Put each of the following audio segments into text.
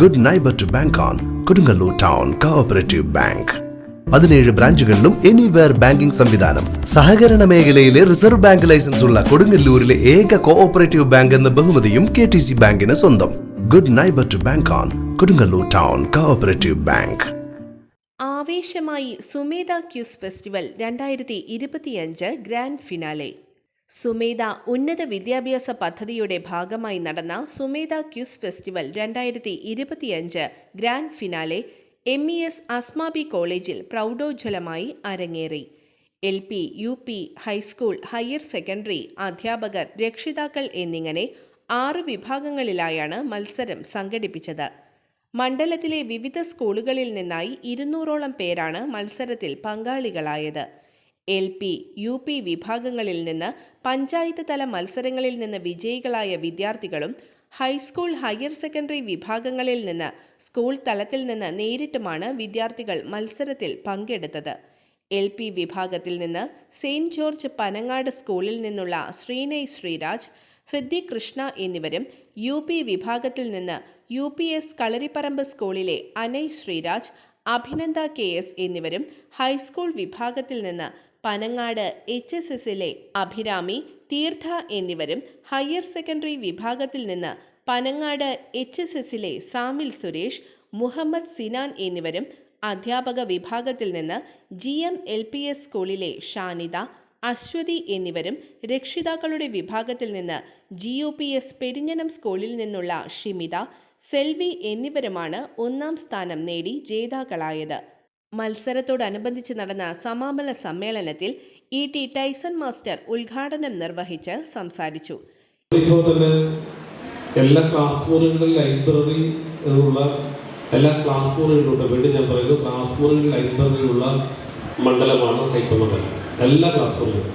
Good neighbour to bank on Kodungallur town cooperative bank പതിനേഴ് ബ്രാഞ്ചുകളിലും anywhere banking സംവിധാനം. സഹകരണ മേഖലയിലെ റിസർവ് ബാങ്ക് ലൈസൻസ് ഉള്ള കൊടുങ്ങല്ലൂരിലെ ഏക കോഓപ്പറേറ്റീവ് ബാങ്ക് എന്ന ബഹുമതിയും കെ ടി സി ബാങ്കിന് സ്വന്തം. Good neighbour to bank on Kodungallur town cooperative bank ആവേശമായി Sumedha quiz festival രണ്ടായിരത്തി ഇരുപത്തിയഞ്ച് ഗ്രാൻഡ് ഫിനാലെ സുമേധ ഉന്നത വിദ്യാഭ്യാസ പദ്ധതിയുടെ ഭാഗമായി നടന്ന സുമേധ ക്യൂസ് ഫെസ്റ്റിവൽ രണ്ടായിരത്തി ഇരുപത്തിയഞ്ച് grand finale M E S Asmabi കോളേജിൽ പ്രൗഢോജ്വലമായി അരങ്ങേറി. L P U P high school higher secondary അധ്യാപകർ രക്ഷിതാക്കൾ എന്നിങ്ങനെ ആറ് വിഭാഗങ്ങളിലായാണ് മത്സരം സംഘടിപ്പിച്ചത്. മണ്ഡലത്തിലെ വിവിധ സ്കൂളുകളിൽ നിന്നായി ഇരുന്നൂറോളം പേരാണ് മത്സരത്തിൽ പങ്കാളികളായത്. എൽ പി യു പി വിഭാഗങ്ങളിൽ നിന്ന് പഞ്ചായത്ത് തല മത്സരങ്ങളിൽ നിന്ന് വിജയികളായ വിദ്യാർത്ഥികളും ഹൈസ്കൂൾ ഹയർ സെക്കൻഡറി വിഭാഗങ്ങളിൽ നിന്ന് സ്കൂൾ തലത്തിൽ നിന്ന് നേരിട്ടുമാണ് വിദ്യാർത്ഥികൾ മത്സരത്തിൽ പങ്കെടുത്തത്. എൽ പി വിഭാഗത്തിൽ നിന്ന് സെയിന്റ് ജോർജ് പനങ്ങാട് സ്കൂളിൽ നിന്നുള്ള ശ്രീനൈ ശ്രീരാജ് ഹൃദി കൃഷ്ണ എന്നിവരും യു പി വിഭാഗത്തിൽ നിന്ന് യു പി എസ് കളരിപ്പറമ്പ് സ്കൂളിലെ അനയ് ശ്രീരാജ് അഭിനന്ദ കെ എസ് എന്നിവരും ഹൈസ്കൂൾ വിഭാഗത്തിൽ നിന്ന് പനങ്ങാട് എച്ച് എസ് എസിലെ അഭിരാമി തീർത്ഥ എന്നിവരും ഹയർ സെക്കൻഡറി വിഭാഗത്തിൽ നിന്ന് പനങ്ങാട് എച്ച് എസ് എസിലെ സാമിൽ സുരേഷ് മുഹമ്മദ് സിനാൻ എന്നിവരും അധ്യാപക വിഭാഗത്തിൽ നിന്ന് G M L P S സ്കൂളിലെ ഷാനിത അശ്വതി എന്നിവരും രക്ഷിതാക്കളുടെ വിഭാഗത്തിൽ നിന്ന് G O P S Perinjanam സ്കൂളിൽ നിന്നുള്ള ഷിമിത സെൽവി എന്നിവരുമാണ് ഒന്നാം സ്ഥാനം നേടി ജേതാക്കളായത്. മത്സരത്തോടനുബന്ധിച്ച് നടന്ന സമാപന സമ്മേളനത്തിൽ ഇ ടി ടൈസൺ മാസ്റ്റർ ഉദ്ഘാടനം നിർവഹിച്ച് സംസാരിച്ചു. എല്ലാ ക്ലാസ് മുറികളിലും ലൈബ്രറി ഉള്ള എല്ലാ ക്ലാസ് മുറികളിലുണ്ട് വീണ്ടും ഞാൻ പറയുന്നു ക്ലാസ് മുറികളിൽ ലൈബ്രറിയുള്ള മണ്ഡലമാണ് കൈപ്പമണ്ഡലം എല്ലാ ക്ലാസ് മുറികളും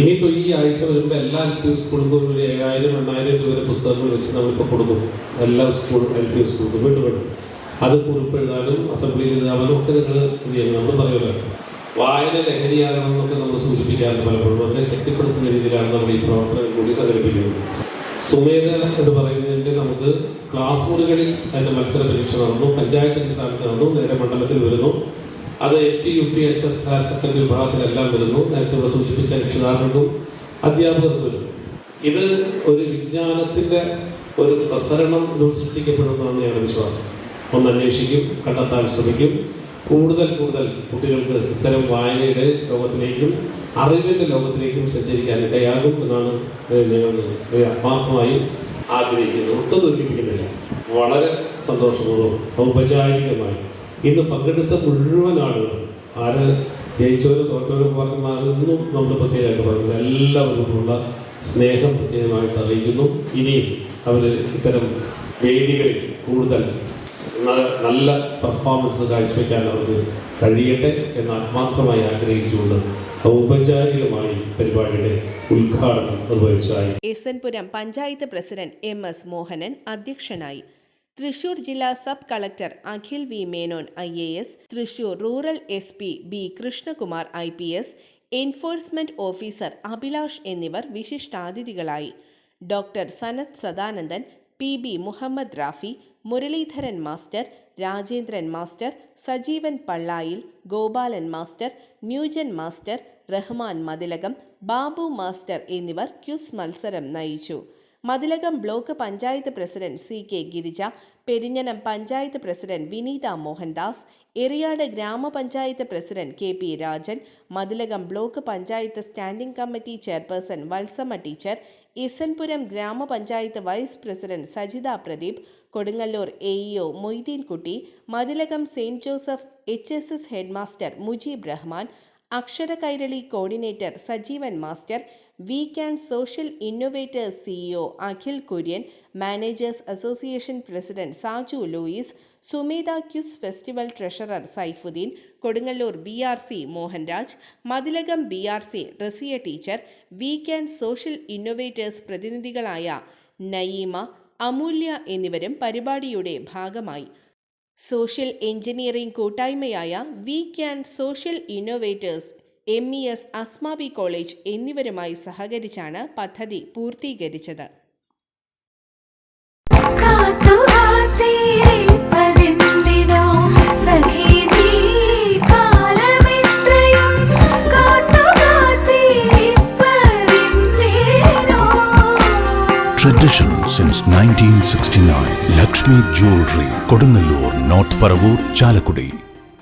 ഇനി ഈ ആഴ്ച വരുമ്പോൾ എല്ലാ എൽ പി സ്കൂളുകളും ഒരു ഏഴായിരം എണ്ണായിരം രൂപ വരെ പുസ്തകങ്ങൾ വെച്ച് നമ്മളിപ്പോൾ കൊടുക്കും. എല്ലാ സ്കൂൾ എൽ പി സ്കൂളുകളും വീണ്ടും വീണ്ടും. അത് കുറിപ്പെഴുതാനും അസംബ്ലിയിൽ എഴുതാനും ഒക്കെ നിങ്ങൾ ചെയ്യണം? നമ്മൾ പറയുമല്ലോ. വായന ലഹരിയാകണം എന്നൊക്കെ നമ്മൾ സൂചിപ്പിക്കാറുണ്ട് പലപ്പോഴും. അതിനെ ശക്തിപ്പെടുത്തുന്ന രീതിയിലാണ് നമ്മൾ ഈ പ്രവർത്തനം കൂടി സംഘടിപ്പിക്കുന്നത്. സുമേധ എന്ന് പറയുന്നതിന്റെ നമുക്ക് ക്ലാസ് മുറികളിൽ അതിന്റെ മത്സര പരീക്ഷ നടന്നു പഞ്ചായത്ത് അടിസ്ഥാനത്ത് നടന്നു നേരെ മണ്ഡലത്തിൽ വരുന്നു. അത് L P U P H S higher secondary വിഭാഗത്തിലെല്ലാം വരുന്നു. നേരത്തെ ഇവിടെ സൂചിപ്പിച്ച രക്ഷിതാക്കൾക്കും അധ്യാപകർക്കും വരുന്നു. ഇത് ഒരു വിജ്ഞാനത്തിന്റെ ഒരു പ്രസരണം ഇതും സൃഷ്ടിക്കപ്പെടുന്നതാണ് ഞങ്ങളുടെ വിശ്വാസം. ഒന്ന് അന്വേഷിക്കും കണ്ടെത്താൻ ശ്രമിക്കും. കൂടുതൽ കൂടുതൽ കുട്ടികൾക്ക് ഇത്തരം വായനയുടെ ലോകത്തിലേക്കും അറിവിന്റെ ലോകത്തിലേക്കും സഞ്ചരിക്കാൻ ഇടയാകും എന്നാണ് ഞങ്ങൾ ആത്മാർത്ഥമായി ആഗ്രഹിക്കുന്നത് ഒട്ടും ദുഃഖിപ്പിക്കുന്നില്ല വളരെ സന്തോഷപൂർവം ഔപചാരികമായി. ഇന്ന് പങ്കെടുത്ത മുഴുവൻ ആളുകളും ആര് ജയിച്ചവരും തോറ്റവരും പറഞ്ഞാലൊന്നും നമ്മൾ പ്രത്യേകമായിട്ട് പറയുന്നത് എല്ലാവർക്കുമുള്ള സ്നേഹം പ്രത്യേകമായിട്ട് അറിയിക്കുന്നു. ഇനിയും അവർ ഇത്തരം വേദികളിൽ കൂടുതൽ നല്ല പെർഫോമൻസ് കാഴ്ചവെക്കാൻ അവർക്ക് കഴിയട്ടെ എന്ന് ആത്മാർത്ഥമായി ആഗ്രഹിച്ചുകൊണ്ട് ഔപചാരികമായി പരിപാടിയുടെ ഉദ്ഘാടനം നിർവഹിച്ചായി. S N Puram panchayat president M S Mohanan അധ്യക്ഷനായി. തൃശൂർ ജില്ലാ sub collector Akhil V Menon I A S Thrissur rural S P B Krishnakumar I P S enforcement officer Abhilash എന്നിവർ വിശിഷ്ടാതിഥികളായി. Doctor Sanath Sadanandan P B Muhammad Rafi Muraleedharan master Rajendran master Sajeevan Pallayil Gopalan master new gen master Rahman Mathilakam Babu master എന്നിവർ quiz മത്സരം നയിച്ചു. Mathilakam block panchayat president C K Girija Perinjanam panchayat president Vineetha Mohandas Eriyad ഗ്രാമപഞ്ചായത്ത് president K P Rajan Mathilakam block panchayat standing committee chairperson Valsamma teacher ഇസൻപുരം ഗ്രാമപഞ്ചായത്ത് vice president Sajitha Pradeep Kodungallur A EO Moideenkutty Mathilakam saint Joseph H S S headmaster Mujeeb Rahman Akshara Kairali coordinator Sajeevan master we can social innovators CEO Akhil Kurian managers association president Saju Louis Sumedha quiz festival treasurer Saifuddin Kodungallur B R C Mohanraj Mathilakam B R C Rasiya teacher we can social innovators പ്രതിനിധികളായ Nayeema Amulya എന്നിവരും പരിപാടിയുടെ ഭാഗമായി. Social engineering കൂട്ടായ്മയായ we can social innovators M E S Asmabi college എന്നിവരുമായി സഹകരിച്ചാണ് പദ്ധതി പൂർത്തീകരിച്ചത് Tradition since 1969. Lakshmi Jewelry, Kodunallur, North Paravur, Chalakudi.